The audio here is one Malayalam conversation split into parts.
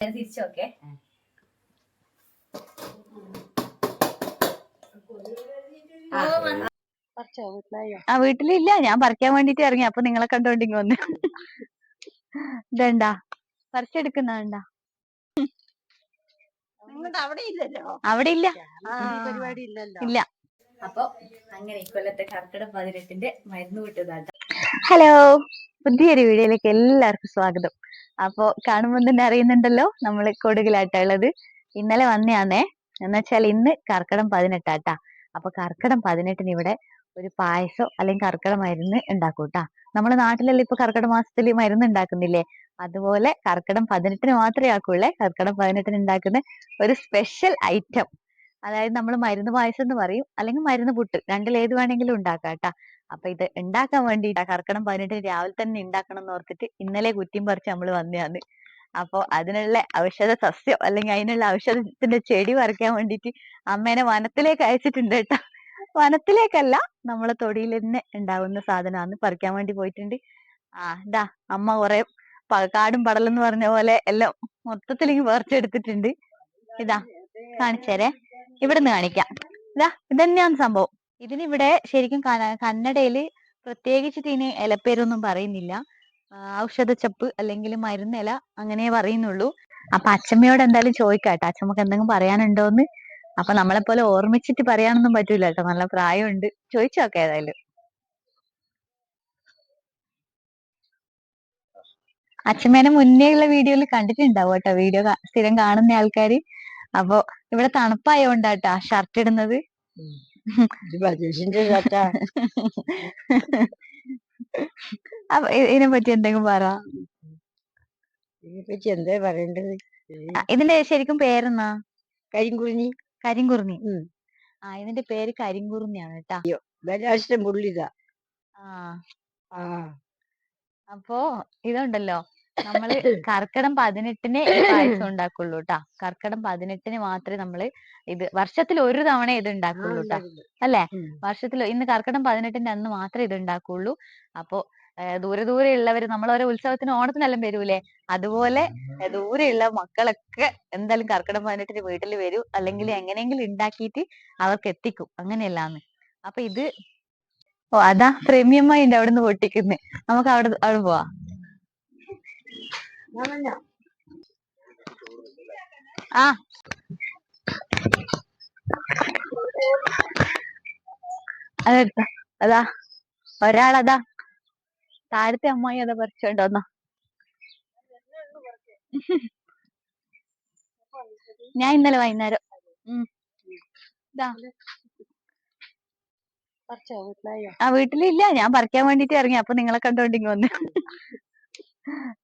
തിരിച്ചോക്കെ ആ. വീട്ടിലില്ല. ഞാൻ പറിക്കാൻ വേണ്ടിട്ട് ഇറങ്ങി. അപ്പൊ നിങ്ങളെ കണ്ടോണ്ട് ഇങ്ങ വന്നു. ഇതണ്ടാ പറിച്ചെടുക്കുന്നുണ്ടാ അവിടെ ഇല്ലല്ലോ? അവിടെ ഇല്ല. പരിപാടി ഇല്ലല്ലോ? ഇല്ല. അപ്പൊ അങ്ങനെ ഇക്കൊല്ലത്തെ കർക്കിട പതിനെട്ടിന്റെ മരുന്ന് വിട്ടതാട്ട ഹലോ. പുതിയൊരു വീഡിയോയിലേക്ക് എല്ലാവർക്കും സ്വാഗതം. അപ്പോ കാണുമ്പോൾ തന്നെ അറിയുന്നുണ്ടല്ലോ നമ്മൾ കൊടുകിലാട്ടാ ഉള്ളത് ഇന്നലെ വന്നയാന്നേ. എന്നുവെച്ചാൽ ഇന്ന് കർക്കിടം പതിനെട്ടാട്ടാ. അപ്പൊ കർക്കിടം പതിനെട്ടിന് ഇവിടെ ഒരു പായസോ അല്ലെങ്കിൽ കർക്കിടക മരുന്ന് ഉണ്ടാക്കൂട്ടാ. നമ്മുടെ നാട്ടിലെല്ലാം ഇപ്പൊ കർക്കിട മാസത്തിൽ മരുന്ന് ഉണ്ടാക്കുന്നില്ലേ? അതുപോലെ കർക്കിടം പതിനെട്ടിന് മാത്രമേ ആക്കുള്ളേ. കർക്കിടം പതിനെട്ടിന് ഉണ്ടാക്കുന്ന ഒരു സ്പെഷ്യൽ ഐറ്റം. അതായത് നമ്മൾ മരുന്ന് പായസം എന്ന് പറയും. അല്ലെങ്കിൽ മരുന്ന് പുട്ട്. രണ്ടിൽ ഏത് വേണമെങ്കിലും ഉണ്ടാക്കാം ട്ടാ അപ്പൊ ഇത് ഉണ്ടാക്കാൻ വേണ്ടിട്ടാ. കർക്കടം പതിനെട്ടിന് രാവിലെ തന്നെ ഉണ്ടാക്കണം എന്ന് ഓർത്തിട്ട് ഇന്നലെ കുറ്റിയും പറിച്ച് നമ്മൾ വന്നതാണ് അപ്പൊ അതിനുള്ള ഔഷധ സസ്യം അല്ലെങ്കിൽ അതിനുള്ള ഔഷധത്തിന്റെ ചെടി പറിക്കാൻ വേണ്ടിട്ട് അമ്മേനെ വനത്തിലേക്ക് അയച്ചിട്ടുണ്ട് കേട്ടോ. വനത്തിലേക്കല്ല നമ്മളെ തൊടിയിൽ തന്നെ ഉണ്ടാവുന്ന സാധനമാണ് പറിക്കാൻ വേണ്ടി പോയിട്ടുണ്ട്. ആ ഇതാ അമ്മ കുറെ കാടും പടലെന്ന് പറഞ്ഞ പോലെ എല്ലാം മൊത്തത്തിലേക്ക് പറിച്ചെടുത്തിട്ടുണ്ട്. ഇതാ കാണിച്ചേരെ. ഇവിടുന്ന് കാണിക്കാം. ഇതാ ഇതന്നെയാണ് സംഭവം. ഇതിനിവിടെ ശരിക്കും കന- കന്നഡയിൽ പ്രത്യേകിച്ചിട്ട് ഇതിന് ഇലപ്പേരൊന്നും പറയുന്നില്ല. ഔഷധ ഔഷധച്ചപ്പ് അല്ലെങ്കിൽ മരുന്നില അങ്ങനെ പറയുന്നുള്ളൂ. അപ്പൊ അച്ഛമ്മയോട് എന്തായാലും ചോദിക്കാട്ടോ അച്ഛമ്മക്ക് എന്തെങ്കിലും പറയാനുണ്ടോന്ന്? അപ്പൊ നമ്മളെ പോലെ ഓർമ്മിച്ചിട്ട് പറയാനൊന്നും പറ്റൂല കേട്ടോ. നല്ല പ്രായമുണ്ട്. നോക്കാം ഏതായാലും. അച്ഛമ്മേനെ മുന്നേ ഉള്ള വീഡിയോയിൽ കണ്ടിട്ടുണ്ടാവും കേട്ടോ. വീഡിയോ സ്ഥിരം കാണുന്ന ആൾക്കാര്. അപ്പൊ ഇവിടെ തണുപ്പായോണ്ടാട്ടോ ഷർട്ട് ഇടുന്നത്. ഇത് ബജേഷിന്റെ ഷർട്ടാ അപ്പൊ ഇതിനെ പറ്റി എന്തെങ്കിലും പറ ഇതിനെപ്പറ്റി എന്താ പറയേണ്ടത് ആ, ഇതിന്റെ ശരിക്കും പേരെന്നാ? കരിങ്കുറിഞ്ഞി. കരിങ്കുറുന്നി ഉം. ആ ഇതിന്റെ പേര് കരിങ്കുറുന്നിയാണ് കേട്ടാ. ബലാഷ്ടം പുള്ളിതാ ആ. ആ. അപ്പോ ഇതുണ്ടല്ലോ. നമ്മൾ കർക്കിടം പതിനെട്ടിന് പായസം ഉണ്ടാക്കുള്ളൂ ട്ടാ. കർക്കിടം പതിനെട്ടിന് മാത്രമേ നമ്മൾ ഇത് വർഷത്തിൽ ഒരു തവണ ഇത് ഉണ്ടാക്കുള്ളൂ ട്ടാ. അല്ലേ. വർഷത്തിൽ ഇന്ന് കർക്കിടം പതിനെട്ടിന്റെ അന്ന് മാത്രമേ ഇത് ഉണ്ടാക്കുള്ളൂ. അപ്പോ ദൂരെ ദൂരെ ഉള്ളവര് നമ്മൾ ഓരോ ഉത്സവത്തിന് ഓണത്തിനെല്ലാം വരൂലേ? അതുപോലെ ദൂരെയുള്ള മക്കളൊക്കെ എന്തായാലും കർക്കിടം പതിനെട്ടിന് വീട്ടിൽ വരൂ. അല്ലെങ്കിൽ എങ്ങനെയെങ്കിലും ഉണ്ടാക്കിയിട്ട് അവർക്ക് എത്തിക്കും. അങ്ങനെയല്ലാന്ന്. അപ്പൊ ഇത് ഓ അതാ പ്രേമിയമ്മ ഉണ്ട് അവിടുന്ന് പൊട്ടിക്കുന്നേ. നമുക്ക് അവിടെ അവിടെ പോവാ. ആ. അതെടുത്ത അതാ. ഒരാളതാ. താഴത്തെ അമ്മായി അതാ പറിച്ചോണ്ടോന്ന. ഞാൻ ഇന്നലെ വൈകുന്നേരം ആ വീട്ടിലില്ല. ഞാൻ പറിക്കാൻ വേണ്ടിട്ട് ഇറങ്ങി. അപ്പൊ നിങ്ങളെ കണ്ടോണ്ട് ഇങ്ങ് വന്നു.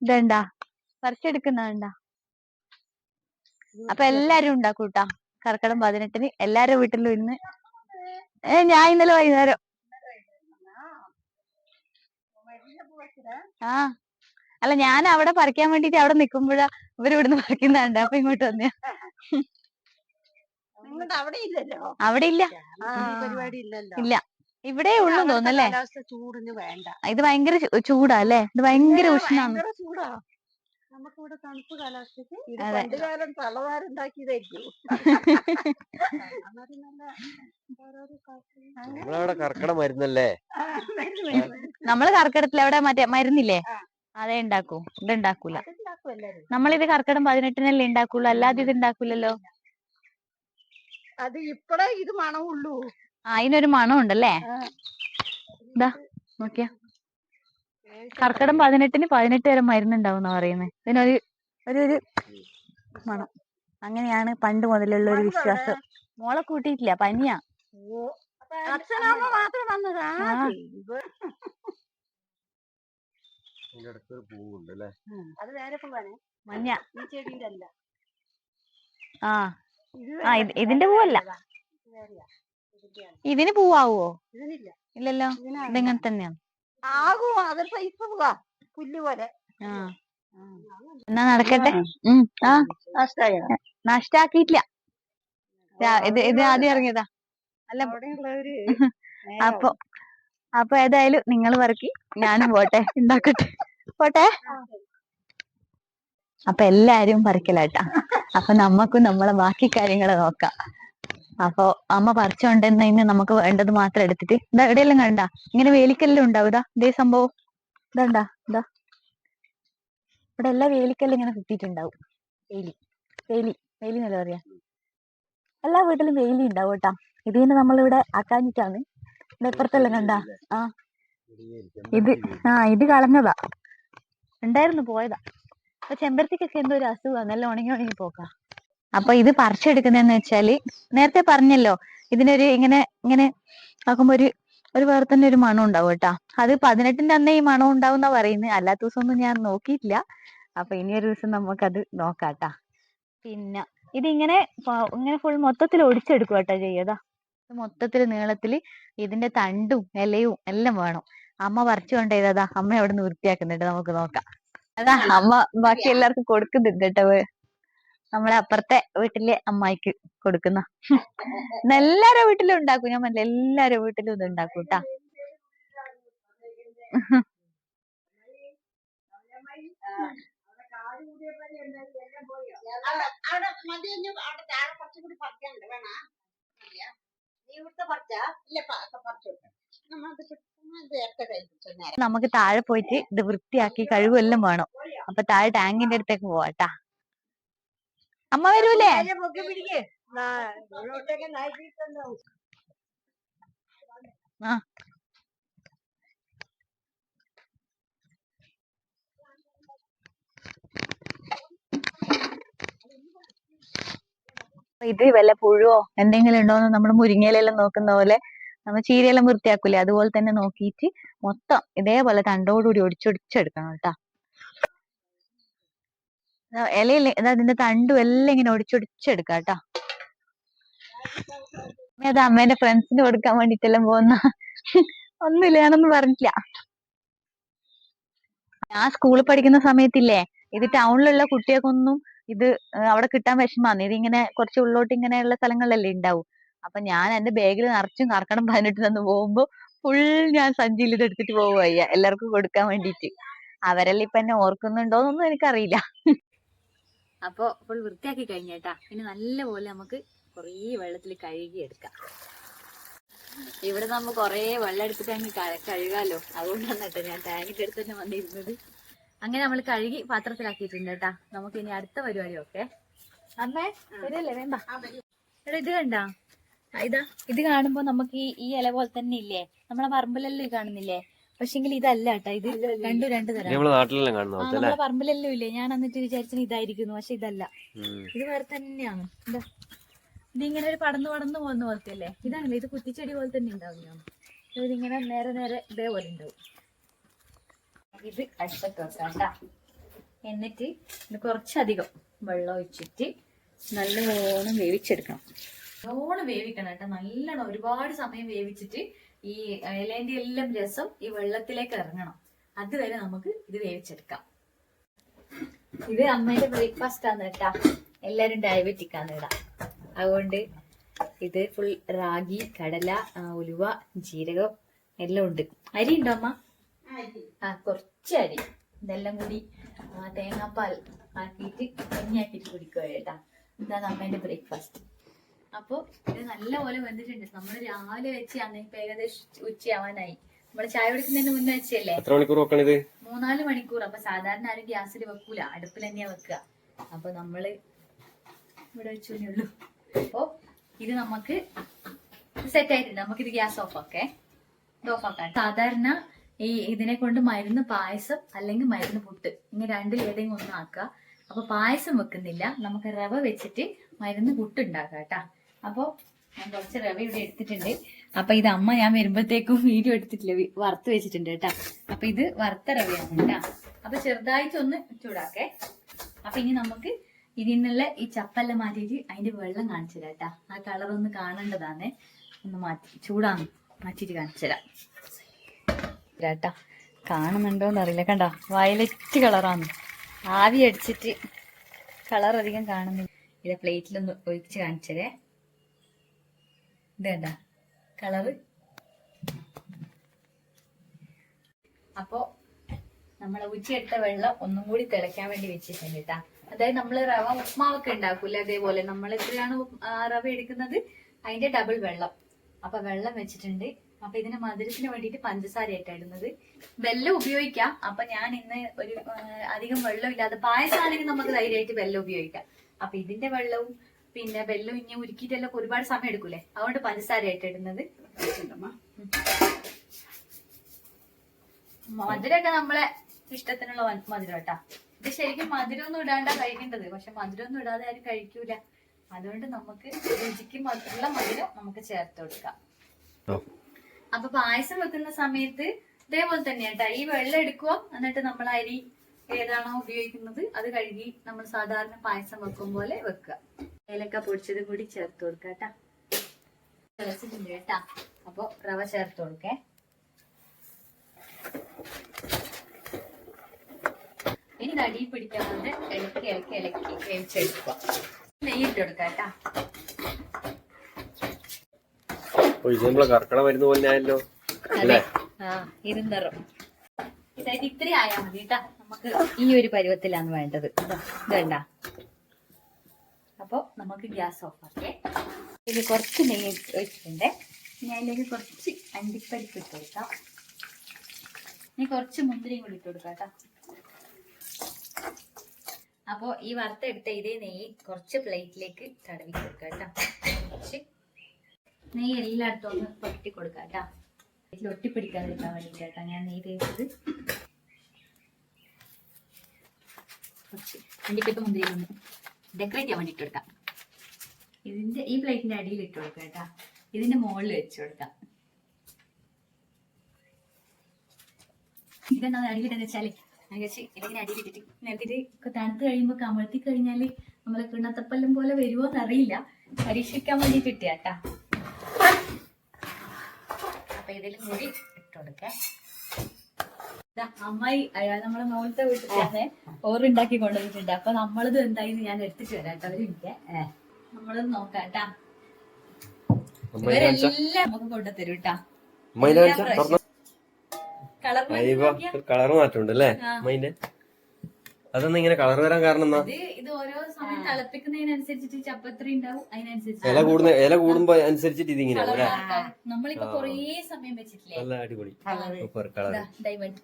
ഇതെണ്ടാ പറിച്ചെടുക്കുന്നുണ്ടാ അപ്പൊ എല്ലാരും ഉണ്ടാക്കൂട്ടാ? കർക്കിടം പതിനെട്ടിന് എല്ലാരും വീട്ടിലും ഇന്ന്. ഏ ഞാൻ ഇന്നലെ വൈകുന്നേരം. ആ. അല്ല ഞാൻ അവിടെ പറിക്കാൻ വേണ്ടിട്ട് അവിടെ നിക്കുമ്പോഴാ ഇവർ ഇവിടുന്ന് പറിക്കുന്നുണ്ട് അപ്പൊ ഇങ്ങോട്ട് വന്നേ അവിടെ ഇല്ലല്ലോ? അവിടെ ഇല്ല. ഈ പരിപാടി ഇല്ലല്ലോ? ഇല്ല. ഇവിടെ ഉള്ളു തോന്നല്ലേ ഇത് ഭയങ്കര ചൂടാ അല്ലേ? ഇത് ഭയങ്കര ഉഷ്ണാണ് ഇവിടെ നമുക്കിവിടെ തണുപ്പ് കാലാവസ്ഥക്ക് ഇത് അതെ. പണ്ട് കാലം തളവാരുണ്ടാക്കിയതായിരിക്കും അന്നേരം നല്ല ഓരോരോ കാറ്റ്. നമ്മളവിടെ കർക്കിടക മരുന്നല്ലേ ആ. നമ്മൾ കർക്കിടത്തിൽ അവിടെ മറ്റേ മരുന്നില്ലേ ആ. അതേ ഉണ്ടാക്കൂ ഇത് ഉണ്ടാക്കൂല അതുണ്ടാക്കും എല്ലാരും. നമ്മളിത് കർക്കിടം പതിനെട്ടിനല്ലേ ഉണ്ടാക്കുള്ളൂ അല്ലാതെ ഇത് ഉണ്ടാക്കൂലല്ലോ അത് ഇപ്പഴേ ഇത് മണമുള്ളൂ ആ അതിനൊരു മണം ഉണ്ടല്ലേ. ദാ, നോക്കിയാ കർക്കിടം പതിനെട്ടിന് പതിനെട്ട് തരം മരുന്നുണ്ടാവുന്ന പറയുന്നത് ഇതിനൊരു ഒരു ഒരു മണം. അങ്ങനെയാണ് പണ്ട് മുതലുള്ള ഒരു വിശ്വാസം. മോളെ കൂട്ടിയിട്ടില്ല പനിയാ. മഞ്ഞ ഈ ചെടിയുടെ അല്ല. ആ. ആ, ഇതിന്റെ പൂവല്ല. ഇതിന് പൂവാവോ? ഇല്ലല്ലോ. ഇതിങ്ങനെ തന്നെയാണ്? ആകും അതൊരു സൈസ് പോവാ പുല്ല് പോലെ. ആ. എന്നാ നടക്കട്ടെ? നഷ്ടാക്കിട്ടില്ല ആ. നഷ്ടാക്കിയിട്ടില്ല. ഇത് ഇത് ആദ്യം ഇറങ്ങിയതാ. അല്ല അപ്പൊ അപ്പൊ ഏതായാലും നിങ്ങൾ വർക്കി ഞാനും പോട്ടെ ഉണ്ടാക്കട്ടെ പോട്ടെ? അപ്പൊ എല്ലാരും പറിക്കലാട്ടാ. അപ്പൊ നമ്മക്കും നമ്മളെ ബാക്കി കാര്യങ്ങൾ നോക്കാം. അപ്പൊ അമ്മ പറിച്ചോണ്ടെന്ന് നമുക്ക് വേണ്ടത് മാത്രം എടുത്തിട്ട്. ഇതാ എവിടെയെല്ലാം കണ്ട? ഇങ്ങനെ വേലിക്കല്ലും ഉണ്ടാവും ഇതാ ഇതേ സംഭവം ഇതാണ്ടാ ഇതാ ഇവിടെ എല്ലാ വേലിക്കല്ലും ഇങ്ങനെ കുത്തിയിട്ടുണ്ടാവും വേലി. വേലി. വേലി എന്നല്ല പറയാ? എല്ലാ വീട്ടിലും വേലി ഉണ്ടാവും കേട്ടാ. ഇത് തന്നെ നമ്മളിവിടെ ആക്കാഞ്ഞിട്ടാണ്. ഇവിടെ ഇപ്പുറത്തെല്ലാം കണ്ട? ആ. ഇത് ആ ഇത് കളഞ്ഞതാ. ഉണ്ടായിരുന്നു പോയതാ. അപ്പൊ ചെമ്പരത്തിക്കൊക്കെ എന്തോ ഒരു അസുഖം നല്ല ഉണങ്ങി ഉണങ്ങി പോക്കാ. അപ്പൊ ഇത് പറിച്ചെടുക്കുന്നതെന്ന് വെച്ചാൽ നേരത്തെ പറഞ്ഞല്ലോ ഇതിനൊരു ഇങ്ങനെ ഇങ്ങനെ ആക്കുമ്പോ ഒരു ഒരു വേറെ തന്നെ ഒരു മണം ഉണ്ടാവും കേട്ടാ. അത് പതിനെട്ടിന്റെ അന്നേ ഈ മണം ഉണ്ടാവും എന്നാ പറയുന്നത് അല്ലാത്ത ദിവസം ഒന്നും ഞാൻ നോക്കിയിട്ടില്ല. അപ്പൊ ഇനി ഒരു ദിവസം നമുക്കത് നോക്കാട്ടാ പിന്നെ ഇതിങ്ങനെ ഇങ്ങനെ ഫുൾ മൊത്തത്തിൽ ഒടിച്ചെടുക്കുക കേട്ടോ ചെയ്യതാ. മൊത്തത്തിൽ നീളത്തിൽ ഇതിന്റെ തണ്ടും ഇലയും എല്ലാം വേണം. അമ്മ പറിച്ചു കൊണ്ടേതാ അമ്മ അവിടെ നിന്ന് വൃത്തിയാക്കുന്നുണ്ട്. നമുക്ക് നോക്കാം. അതാ അമ്മ ബാക്കി എല്ലാവർക്കും കൊടുക്കുന്നുണ്ട് കേട്ടോ. നമ്മളെ അപ്പുറത്തെ വീട്ടിലെ അമ്മായിക്ക് കൊടുക്കുന്ന. എല്ലാരെ വീട്ടിലും ഉണ്ടാക്കും. ഞാൻ പറഞ്ഞില്ലേ എല്ലാരെ വീട്ടിലും ഇത് ഉണ്ടാക്കും നേരം നമുക്ക് താഴെ പോയിട്ട് ഇത് വൃത്തിയാക്കി കഴിവെല്ലാം വേണം. അപ്പൊ താഴെ ടാങ്കിന്റെ അടുത്തേക്ക് പോവാട്ടാ അമ്മ വരൂലേ? ആ. ഇത് വല്ല പുഴുവോ? എന്തെങ്കിലും ഉണ്ടോന്ന് നമ്മൾ മുരിങ്ങയിലെല്ലാം നോക്കുന്ന പോലെ നമ്മൾ ചീരയെല്ലാം വൃത്തിയാക്കൂലേ? അതുപോലെ തന്നെ നോക്കിയിട്ട് മൊത്തം ഇതേപോലെ തണ്ടോടുകൂടി ഒടിച്ചൊടിച്ചെടുക്കണം കേട്ടാ. ഇലയിൽ അതിന്റെ തണ്ടും എല്ലാം ഇങ്ങനെ ഒടിച്ചൊടിച്ചെടുക്കാം കേട്ടോ. അത് അമ്മേന്റെ ഫ്രണ്ട്സിന് കൊടുക്കാൻ വേണ്ടിട്ടെല്ലാം പോകുന്ന ഒന്നുമില്ല ഞാനൊന്നും പറഞ്ഞിട്ടില്ല. ഞാൻ സ്കൂളിൽ പഠിക്കുന്ന സമയത്തില്ലേ ഇത് ടൗണിലുള്ള കുട്ടികൾക്കൊന്നും ഇത് അവിടെ കിട്ടാൻ വിഷമാന്ന് ഇങ്ങനെ കുറച്ച് ഉള്ളോട്ട് ഇങ്ങനെയുള്ള സ്ഥലങ്ങളിലല്ലേ ഉണ്ടാവും. അപ്പൊ ഞാൻ എന്റെ ബാഗിൽ നിറച്ചും കർക്കടം പതിനെട്ട് തന്നു പോകുമ്പോ ഫുൾ ഞാൻ സഞ്ചിയിൽ ഇത് എടുത്തിട്ട് പോവുക എല്ലാവർക്കും കൊടുക്കാൻ വേണ്ടിയിട്ട്. അവരെല്ലാം ഇപ്പൊ എന്നെ ഓർക്കുന്നുണ്ടോന്നൊന്നും എനിക്കറിയില്ല. അപ്പൊ ഫുൾ വൃത്തിയാക്കി കഴിഞ്ഞേട്ടാ. പിന്നെ നല്ലപോലെ നമുക്ക് കുറേ വെള്ളത്തിൽ കഴുകി എടുക്കാം ഇവിടെ നമ്മ കുറേ വെള്ളം എടുത്തിട്ട് അങ്ങ് കഴുകാലോ. അതുകൊണ്ടാണ് കേട്ടോ ഞാൻ ടാങ്കിന്റെ അടുത്ത് തന്നെ വന്നിരുന്നത്. അങ്ങനെ നമ്മൾ കഴുകി പാത്രത്തിലാക്കിയിട്ടുണ്ട് കേട്ടാ നമുക്ക് ഇനി അടുത്ത പരിപാടി ഒക്കെ അമ്മേ ശരിയല്ലേ വേണ്ട. ഇത് കണ്ട? ഇതാ. ഇത് കാണുമ്പോ നമുക്ക് ഈ ഇല പോലെ തന്നെ ഇല്ലേ? നമ്മളെ പറമ്പിലെല്ലാം കാണുന്നില്ലേ? പക്ഷെങ്കിൽ ഇതല്ല കേട്ടോ ഇത് രണ്ടും രണ്ട് തരം. നമ്മളെ നാട്ടിലെല്ലാം കാണുന്നു അല്ലേ നമ്മളെ പറമ്പിലെല്ലാം ഇല്ലേ? ഞാൻ എന്നിട്ട് വിചാരിച്ചത് ഇതായിരിക്കുന്നു. പക്ഷെ ഇതല്ല. ഇത് വേറെ തന്നെയാണ്. ഇതാ. ഇതിങ്ങനെ ഒരു പടന്നു പടന്നു പോകുന്ന പോലത്തെ അല്ലേ ഇതാണല്ലോ? ഇത് കുത്തിച്ചെടി പോലെ തന്നെ ഉണ്ടാവും ഞാൻ ഇതിങ്ങനെ നേരെ നേരെ ഇതേപോലെ ഉണ്ടാവും. ഇത് വെക്കാം ട്ടാ. എന്നിട്ട് ഇത് കുറച്ചധികം വെള്ളം ഒഴിച്ചിട്ട് നല്ലോണം വേവിച്ചെടുക്കണം. നല്ലോണം വേവിക്കണം കേട്ടോ നല്ലോണം ഒരുപാട് സമയം വേവിച്ചിട്ട് ഈ ഇലേന്റെ എല്ലാം രസം ഈ വെള്ളത്തിലേക്ക് ഇറങ്ങണം. അതുവരെ നമുക്ക് ഇത് വേവിച്ചെടുക്കാം. ഇത് അമ്മയുടെ ബ്രേക്ക്ഫാസ്റ്റ് ആണ് കേട്ടാ. എല്ലാരും ഡയബറ്റിക് ആണ് കേട്ടാ. അതുകൊണ്ട് ഇത് ഫുൾ റാഗി കടല ഉലുവ ജീരകം എല്ലാം ഉണ്ട്. അരി ഉണ്ടോ അമ്മ? ആ കുറച്ച് അരി. ഇതെല്ലാം കൂടി തേങ്ങാപ്പാൽ ആക്കിയിട്ട് കഞ്ഞിയാക്കിയിട്ട് കുടിക്കുക കേട്ടാ. ഇതാണ് അമ്മേന്റെ ബ്രേക്ക്ഫാസ്റ്റ് അപ്പൊ ഇത് നല്ലപോലെ വെന്തിട്ടുണ്ട്. നമ്മൾ രാവിലെ വെച്ചാണ് ഇപ്പൊ ഏകദേശം ഉച്ചയാവാനായി. നമ്മൾ ചായ കുടിക്കുന്നതിന് മുന്നേ വെച്ചല്ലേ? എത്ര മണിക്കൂർ വെക്കണിത്? മൂന്നാൽ മണിക്കൂർ. അപ്പൊ സാധാരണ ആരും ഗ്യാസിൽ വെക്കൂല. അടുപ്പിൽ തന്നെയാ വെക്കുക അപ്പൊ നമ്മൾ ഇവിടെ വെച്ചേ ഉള്ളൂ. അപ്പൊ ഇത് നമുക്ക് സെറ്റ് ആയിട്ടുണ്ട്. നമുക്ക് ഇത് ഗ്യാസ് ഓഫ് ആക്കേ. ഇത് ഓഫ് ആക്കാം സാധാരണ ഈ ഇതിനെ കൊണ്ട് മരുന്ന് പായസം അല്ലെങ്കിൽ മരുന്ന് പുട്ട് ഇങ്ങനെ രണ്ടിൽ ഏതെങ്കിലും ഒന്നും ആക്കുക അപ്പൊ പായസം വെക്കുന്നില്ല. നമുക്ക് റവ വെച്ചിട്ട് മരുന്ന് പുട്ട് ഉണ്ടാക്കാം കേട്ടാ അപ്പൊ ഞാൻ കുറച്ച് റവ ഇവിടെ എടുത്തിട്ടുണ്ട്. അപ്പൊ ഇത് അമ്മ ഞാൻ വരുമ്പോഴത്തേക്കും വീഡിയോ എടുത്തിട്ടില്ല. വറുത്ത് വെച്ചിട്ടുണ്ട് കേട്ടാ. അപ്പൊ ഇത് വറുത്ത റവയാണ് കേട്ടാ. അപ്പൊ ചെറുതായിട്ടൊന്ന് ചൂടാക്കേ. അപ്പൊ ഇനി നമുക്ക് ഇതിൽ നിന്നുള്ള ഈ ചപ്പല്ല മാറ്റിയിട്ട് അതിന്റെ വെള്ളം കാണിച്ചു തരാം ആ കളർ ഒന്ന് കാണേണ്ടതാണേ ഒന്ന് മാറ്റി ചൂടാണ് മാറ്റിയിട്ട് കാണിച്ചു തരാം. കേട്ടാ. കാണുന്നുണ്ടോന്ന് അറിയില്ല. കണ്ട? വയലറ്റ് കളറാണ് ആവി അടിച്ചിട്ട് കളർ അധികം കാണുന്നില്ല. ഇത് പ്ലേറ്റിലൊന്ന് ഒഴിച്ച് കാണിച്ചതേ ഇത് കണ്ട കളറ്. അപ്പോ നമ്മളെ ഉച്ചയെടുത്ത വെള്ളം ഒന്നും കൂടി തിളയ്ക്കാൻ വേണ്ടി വെച്ചിട്ടുണ്ട് കേട്ടാ അതായത് നമ്മൾ റവ ഉപ്മാവൊക്കെ ഉണ്ടാക്കൂല അതേപോലെ. നമ്മൾ എത്രയാണ് റവ എടുക്കുന്നത്? അതിന്റെ ഡബിൾ വെള്ളം. അപ്പൊ വെള്ളം വെച്ചിട്ടുണ്ട്. അപ്പൊ ഇതിന് മധുരത്തിന് വേണ്ടിയിട്ട് പഞ്ചസാര ഇട്ടായിരുന്നത് വെല്ലം ഉപയോഗിക്കാം. അപ്പൊ ഞാൻ ഇന്ന് ഒരു അധികം വെള്ളം ഇല്ലാതെ പായസമാണെങ്കിൽ നമുക്ക് ധൈര്യമായിട്ട് വെല്ലം ഉപയോഗിക്കാം. അപ്പൊ ഇതിന്റെ വെള്ളവും പിന്നെ വെല്ലം ഇനി ഉരുക്കിയിട്ടെല്ലാം ഒരുപാട് സമയം എടുക്കൂലേ? അതുകൊണ്ട് പഞ്ചസാര ആയിട്ട് ഇടുന്നത് മധുരമൊക്കെ നമ്മളെ ഇഷ്ടത്തിനുള്ള മധുരം കേട്ടാ. ഇത് ശരിക്കും മധുരമൊന്നും ഇടാണ്ടാ കഴിക്കേണ്ടത്. പക്ഷെ മധുരമൊന്നും ഇടാതെ ആരും കഴിക്കൂല. അതുകൊണ്ട് നമുക്ക് രുചിക്ക് മധുരമുള്ള മധുരം നമുക്ക് ചേർത്ത് കൊടുക്കാം. അപ്പൊ പായസം വെക്കുന്ന സമയത്ത് ഇതേപോലെ തന്നെ കേട്ടാ. ഈ വെള്ളം എടുക്കുക എന്നിട്ട് നമ്മൾ അരി ഏതാണോ ഉപയോഗിക്കുന്നത്? അത് കഴുകി നമ്മൾ സാധാരണ പായസം വെക്കും പോലെ വെക്കുക. ഏലക്ക പൊടിച്ചത് കൂടി ചേർത്ത് കൊടുക്കുക കേട്ടാ. തിളച്ചിട്ടുണ്ട് കേട്ടാ. അപ്പൊ റവ ചേർത്ത് കൊടുക്കേ. ഇനി തടി പിടിക്കാൻ പിടിക്കാതെ ഇളക്കി ഇളക്കി ഇളക്കി വേവിച്ചെടുക്കുക. നെയ്യ് ഇട്ട് കൊടുക്കാം കേട്ടാ. കർക്കട മരുന്ന് പോലെ ആയല്ലോ. അല്ലേ? ആ ഇരുന്നറും ഇതായിട്ട് ഇത്തിരി ആയാൽ മതി കേട്ടാ. നമുക്ക് ഈ ഒരു പരുവത്തിലാണ് വേണ്ടത്. ഇതാ, ഇതണ്ട അപ്പൊ നമുക്ക് ഗ്യാസ് ഓഫ് ആക്കേ. ഇത് കുറച്ച് നെയ്യ് ഒഴിച്ചിട്ടുണ്ട് ഇനി അതിലേക്ക് കുറച്ച് അണ്ടിപ്പരിപ്പ് ഇട്ട് കൊടുക്കാം. ഇനി കുറച്ച് മുന്തിരിയും കൂടി ഇട്ട് കൊടുക്കാം കേട്ടോ. അപ്പോ ഈ വറുത്തെടുത്ത ഇതേ നെയ്യ് കുറച്ച് പ്ലേറ്റിലേക്ക് തടവി കൊടുക്കാം കേട്ടോ. കുറച്ച് നെയ്യ് എല്ലായിടത്തും ഒന്ന് പൊട്ടി കൊടുക്കാം കേട്ടോ. ഇതിൽ ഒട്ടിപ്പിടിക്കാതിരിക്കാൻ വേണ്ടിയിട്ട് ഞാൻ നെയ്യ് തേച്ചത്. കുറച്ച് അണ്ടിപ്പരിപ്പ് മുന്തിരി ഡെക്കറേറ്റ് ചെയ്യാൻ വേണ്ടിയിട്ട് കൊടുക്കാം ഇതിന്റെ ഈ പ്ലേറ്റിന്റെ അടിയിൽ ഇട്ട് കൊടുക്കാം കേട്ടാ. ഇതിന്റെ മുകളിൽ വെച്ച് കൊടുക്കാം. ഇതെന്നാ അടിയിലിട്ടെന്ന് വെച്ചാൽ? ഇതിങ്ങനെ അടിയിലിട്ടിട്ട് നിലത്തിട്ട് തണുത്ത് കഴിയുമ്പോൾ കമഴ്ത്തി കഴിഞ്ഞാൽ നമ്മളെ കിണത്തപ്പല്ലം പോലെ വരുമോ എന്നറിയില്ല. പരീക്ഷിക്കാൻ വേണ്ടി കിട്ടിയാട്ടാ അപ്പൊ ഇതിൽ കൂടി ഇട്ട് കൊടുക്കേ. ദാ അമ്മായി അയാൾ നമ്മളെ മോളത്തെ വീട്ടിൽ തന്നെ ഓറുണ്ടാക്കി കൊണ്ടുവന്നിട്ടുണ്ട്. അപ്പൊ നമ്മളിത് എന്തായാലും ഞാൻ എടുത്തിട്ട് വരാം കേട്ടോ അവരില്ല നമ്മളത് നോക്കാം കേട്ടാ. ഇവരെല്ലാം നമുക്ക് കൊണ്ടുതരും കേട്ടാ. കളർ മാറ്റമുണ്ട് അല്ലേ? അതൊന്നും ഇങ്ങനെ കളർ വരാൻ കാരണം എന്നാ? ഇത് ഇത് ഓരോ സമയം തിളപ്പിക്കുന്നതിനനുസരിച്ചിട്ട് ചപ്പത്രി ഉണ്ടാവും. അതിനനുസരിച്ച് ഇല കൂടുന്ന ഇല കൂടുമ്പോ അനുസരിച്ചിട്ട് ഇതിങ്ങനെ നമ്മളിപ്പോ കൊറേ സമയം വെച്ചിട്ടില്ലേ? നല്ല അടിപൊളി. സൂപ്പർ കളർ ഡയമണ്ട്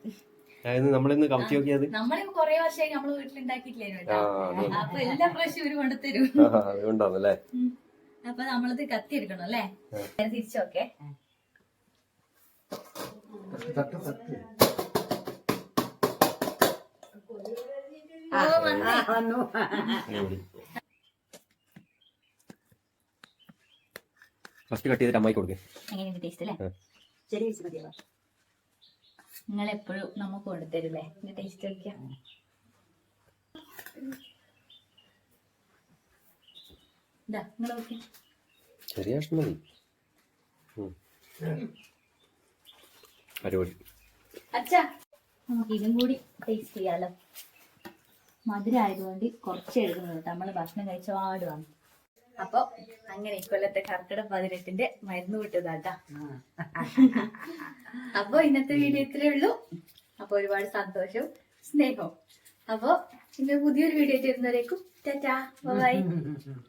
അതായത് നമ്മളിന്ന് കമത്തി നോക്കിയത്? നമ്മളിപ്പോ കൊറേ വർഷമായി അതുകൊണ്ട്. അപ്പൊ എല്ലാ പ്രാവശ്യം ഇവർ കൊണ്ടുതരും. ആ, അതുകൊണ്ടാണല്ലേ ഉം. അപ്പൊ നമ്മളത് കത്തി എടുക്കണം അല്ലേ? തിരിച്ചോക്കെ വന്നേ ഫസ്റ്റ് കട്ട് ചെയ്തിട്ട് അമ്മായി കൊടുക്കേ. എങ്ങനെയുണ്ട് ടേസ്റ്റ് അല്ലേ ചെറിയ പീസ് മതിയോ നിങ്ങൾ എപ്പോഴും നമുക്ക് കൊണ്ടുതരില്ലേ ടേസ്റ്റ് നോക്കിയാ ചെറിയ കഷ്ണം മതി. ഉം. അടിപൊളി. അച്ഛാ നമുക്ക് ഇതും കൂടി ടേസ്റ്റ് ചെയ്യാലോ. മധുരം ആയതുകൊണ്ട് കുറച്ച് എഴുതുന്നുണ്ട് നമ്മൾ ഭക്ഷണം കഴിച്ച പാടുവാണ് അപ്പൊ അങ്ങനെ ഇക്കൊല്ലത്തെ കർക്കിടക പതിനെട്ടിന്റെ മരുന്ന് വിട്ടതാട്ടാ അപ്പൊ ഇന്നത്തെ വീഡിയോ ഇത്രേ ഉള്ളൂ. അപ്പൊ ഒരുപാട് സന്തോഷവും സ്നേഹവും. അപ്പൊ ഇന്ന് പുതിയൊരു വീഡിയോ ചെയ്യുന്നവരേക്കും ടാറ്റാ. ബൈ.